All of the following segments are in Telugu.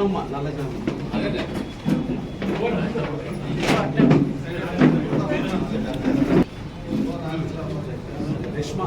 வணங்கம்மா நல்ல சாமி ரேஷ்மா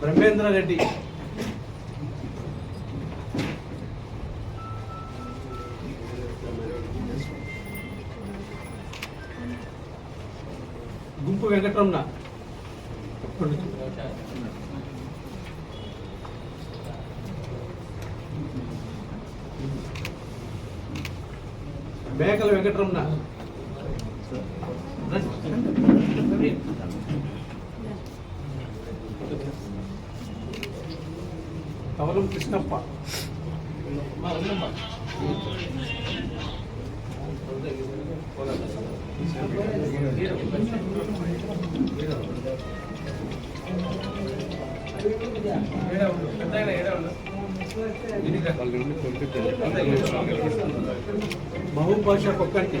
బ్రహ్మేంద్ర రెడ్డి. గుంపు వెంకటరమణ. మేకల వెంకటరమణ. ತವಲು ಕೃಷ್ಣಪ್ಪ. ಬಹುಭಾಷಾ ಕೊಕ್ಕಂಟಿ.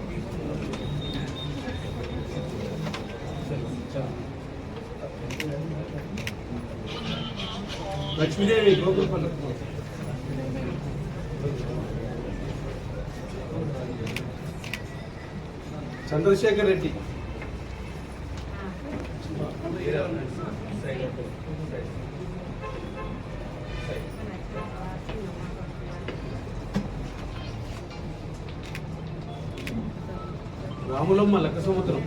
లక్ష్మీదేవి గోకులపల్లి చంద్రశేఖర్ రెడ్డి. రాములమ్మ లక్క సముద్రం.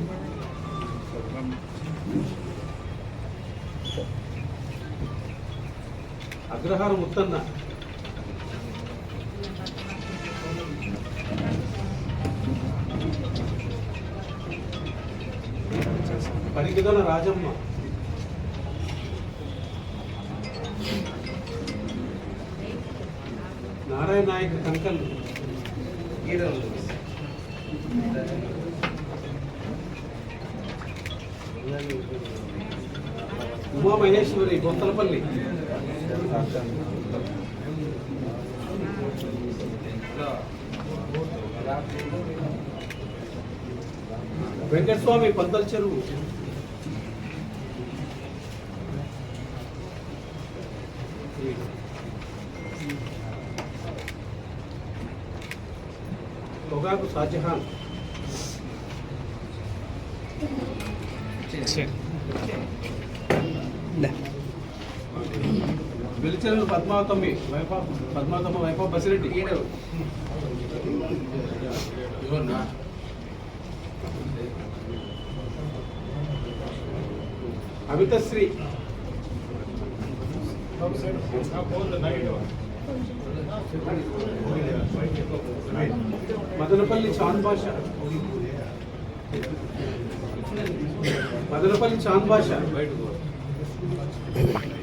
అగ్రహారం ఉత్తన్న పరిగిదల రాజమ్మ. నారాయణ నాయక్ కంకల్ ఉమా మహేశ్వరి బొత్తలపల్లి. వెంకటస్వామి పంతల చెరువు పొగాకు షాజహాన్ వెలిచెరువు పద్మావతమ్మి వైపా పద్మావతమ్మ వైపా బసిరెడ్డి అమితశ్రీ. మదనపల్లి చాంద్ భాష మదనపల్లి చాంద్ భాష రాజ్యాంగ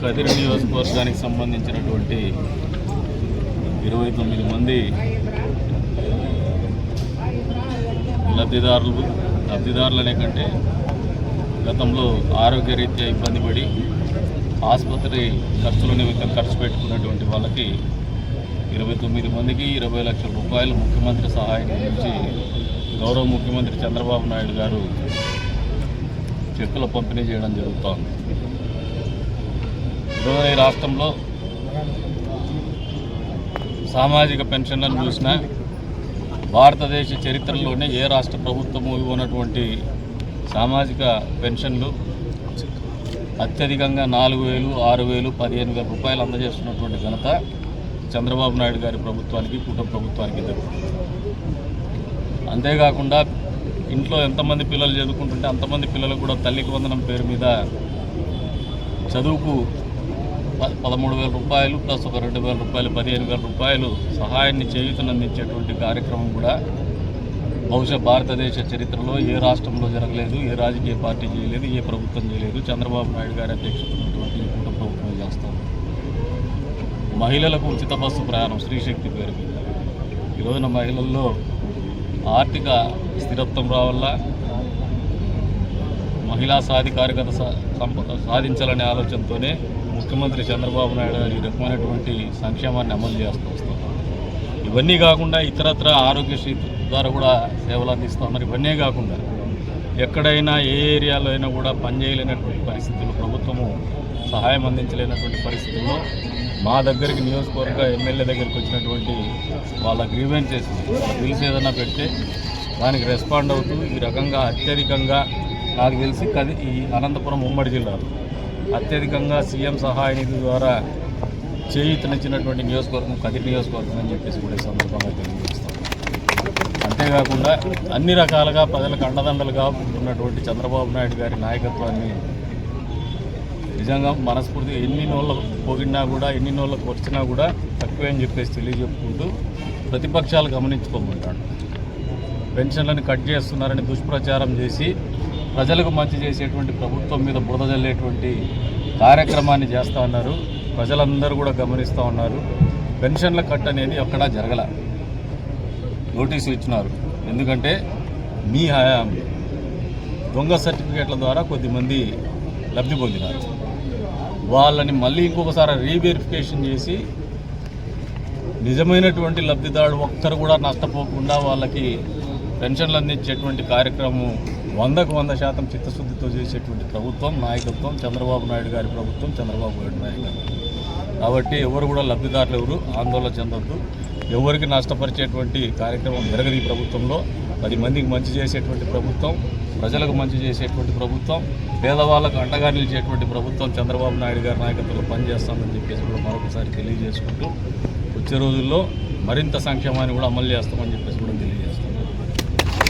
కదిరి నియోజకవర్గానికి సంబంధించినటువంటి ఇరవై తొమ్మిది మంది లబ్ధిదారులు లబ్ధిదారులనే కంటే గతంలో ఆరోగ్యరీత్యా ఇబ్బంది పడి ఆసుపత్రి ఖర్చుల నిమిత్తం ఖర్చు పెట్టుకున్నటువంటి వాళ్ళకి ఇరవై తొమ్మిది మందికి ఇరవై లక్షల రూపాయలు ముఖ్యమంత్రి సహాయం నుంచి గౌరవ ముఖ్యమంత్రి చంద్రబాబు నాయుడు గారు చెక్కుల పంపిణీ చేయడం జరుగుతోంది. ఈరోజు ఈ రాష్ట్రంలో సామాజిక పెన్షన్లను చూసిన భారతదేశ చరిత్రలోనే ఏ రాష్ట్ర ప్రభుత్వము ఇవ్వనటువంటి సామాజిక పెన్షన్లు అత్యధికంగా నాలుగు వేలు ఆరు వేలు పదిహేను వేల రూపాయలు అందజేస్తున్నటువంటి ఘనత చంద్రబాబు నాయుడు గారి ప్రభుత్వానికి కుటుంబ ప్రభుత్వానికి దక్కుతుంది అంతేకాకుండా ఇంట్లో ఎంతమంది పిల్లలు చదువుకుంటుంటే అంతమంది పిల్లలకు కూడా తల్లికి వందనం పేరు మీద చదువుకు పదమూడు వేల రూపాయలు ప్లస్ ఒక రెండు వేల రూపాయలు పదిహేను వేల రూపాయలు సహాయాన్ని చేయూతనందించేటువంటి కార్యక్రమం కూడా బహుశా భారతదేశ చరిత్రలో ఏ రాష్ట్రంలో జరగలేదు ఏ రాజకీయ పార్టీ చేయలేదు ఏ ప్రభుత్వం చేయలేదు. చంద్రబాబు నాయుడు గారి అధ్యక్షుడు ఉన్నటువంటి ప్రభుత్వం చేస్తాం మహిళలకు ఉచిత బస్సు ప్రయాణం స్త్రీశక్తి పేరు మీద. మహిళల్లో ఆర్థిక స్థిరత్వం రావాలా? మహిళా సాధికారికత సాధించాలనే ఆలోచనతోనే ముఖ్యమంత్రి చంద్రబాబు నాయుడు గారు ఈ రకమైనటువంటి సంక్షేమాన్ని అమలు చేస్తూ వస్తున్నారు. ఇవన్నీ కాకుండా ఇతరత్ర ఆరోగ్యశ్రీ ద్వారా కూడా సేవలు అందిస్తూ ఉన్నారు. ఇవన్నీ కాకుండా ఎక్కడైనా ఏ ఏరియాలో అయినా కూడా పనిచేయలేనటువంటి పరిస్థితులు ప్రభుత్వము సహాయం అందించలేనటువంటి పరిస్థితుల్లో మా దగ్గరికి నియోజకవర్గ ఎమ్మెల్యే దగ్గరికి వచ్చినటువంటి వాళ్ళ గ్రీవెన్సెస్ బిల్స్ ఏదైనా పెడితే దానికి రెస్పాండ్ అవుతూ ఈ రకంగా అత్యధికంగా నాకు తెలిసి కది ఈ అనంతపురం ఉమ్మడి జిల్లాలో అత్యధికంగా సీఎం సహాయ నిధి ద్వారా చేయూతనిచ్చినటువంటి నియోజకవర్గం కదిరి నియోజకవర్గం అని చెప్పేసి కూడా ఈ సందర్భంగా తెలియజేస్తాం. అంతేకాకుండా అన్ని రకాలుగా ప్రజలకు అండదండలుగా ఉన్నటువంటి చంద్రబాబు నాయుడు గారి నాయకత్వాన్ని నిజంగా మనస్ఫూర్తిగా ఎన్ని నోళ్ళకు పోగినా కూడా ఎన్ని నోళ్ళకు వచ్చినా కూడా తక్కువే అని చెప్పేసి తెలియజెప్పుకుంటూ ప్రతిపక్షాలు గమనించుకోమంటాడు. పెన్షన్లను కట్ చేస్తున్నారని దుష్ప్రచారం చేసి ప్రజలకు మంచి చేసేటువంటి ప్రభుత్వం మీద బురద జల్లేటువంటి కార్యక్రమాన్ని చేస్తూ ఉన్నారు. ప్రజలందరూ కూడా గమనిస్తూ ఉన్నారు. పెన్షన్ల కట్ అనేది ఎక్కడా జరగల. నోటీసు ఇచ్చినారు. ఎందుకంటే మీ హయాం దొంగ సర్టిఫికేట్ల ద్వారా కొద్దిమంది లబ్ధి పొందినారు. వాళ్ళని మళ్ళీ ఇంకొకసారి రీవెరిఫికేషన్ చేసి నిజమైనటువంటి లబ్ధిదారుడు ఒక్కరు కూడా నష్టపోకుండా వాళ్ళకి పెన్షన్లు అందించేటువంటి కార్యక్రమం వందకు వంద శాతం చిత్తశుద్ధితో చేసేటువంటి ప్రభుత్వం నాయకత్వం చంద్రబాబు నాయుడు గారి ప్రభుత్వం చంద్రబాబు నాయుడు నాయకత్వం. కాబట్టి ఎవరు కూడా లబ్ధిదారులు ఎవరు ఆందోళన చెందొద్దు. ఎవరికి నష్టపరిచేటువంటి కార్యక్రమం జరగదు ఈ ప్రభుత్వంలో. పది మందికి మంచి చేసేటువంటి ప్రభుత్వం ప్రజలకు మంచి చేసేటువంటి ప్రభుత్వం పేదవాళ్ళకు అండగా నిలిచేటువంటి ప్రభుత్వం చంద్రబాబు నాయుడు గారి నాయకత్వంలో పనిచేస్తామని చెప్పేసి కూడా మరొకసారి తెలియజేసుకుంటూ వచ్చే రోజుల్లో మరింత సంక్షేమాన్ని కూడా అమలు చేస్తామని చెప్పేసి